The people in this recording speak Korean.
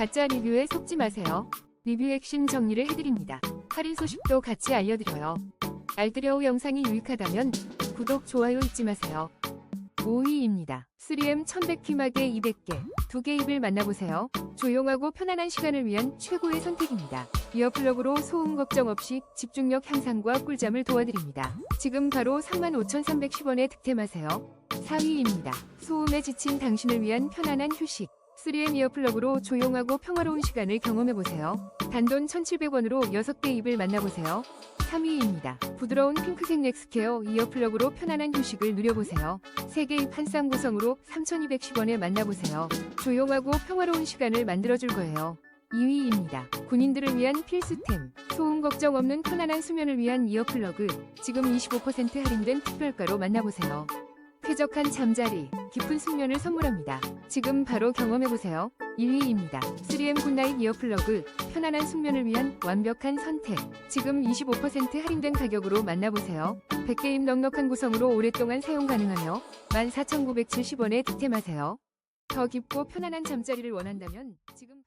가짜 리뷰에 속지 마세요. 리뷰 핵심 정리를 해드립니다. 할인 소식도 같이 알려드려요. 알뜰여우 영상이 유익하다면 구독, 좋아요 잊지 마세요. 5위입니다. 3M 1100퀴마개 200개, 두개 입을 만나보세요. 조용하고 편안한 시간을 위한 최고의 선택입니다. 이어플러그로 소음 걱정 없이 집중력 향상과 꿀잠을 도와드립니다. 지금 바로 35,310원에 득템하세요. 4위입니다. 소음에 지친 당신을 위한 편안한 휴식. 3M 이어플러그로 조용하고 평화로운 시간을 경험해보세요. 단돈 1,700원으로 6개 입을 만나보세요. 3위입니다. 부드러운 핑크색 넥스케어 이어플러그로 편안한 휴식을 누려보세요. 3개 입한쌍 구성으로 3,210원에 만나보세요. 조용하고 평화로운 시간을 만들어줄 거예요. 2위입니다. 군인들을 위한 필수템. 소음 걱정 없는 편안한 수면을 위한 이어플러그. 지금 25% 할인된 특별가로 만나보세요. 쾌적한 잠자리, 깊은 숙면을 선물합니다. 지금 바로 경험해보세요. 1위입니다. 3M 굿나잇 이어플러그, 편안한 숙면을 위한 완벽한 선택. 지금 25% 할인된 가격으로 만나보세요. 100개임 넉넉한 구성으로 오랫동안 사용 가능하며 14,970원에 득템하세요. 더 깊고 편안한 잠자리를 원한다면 지금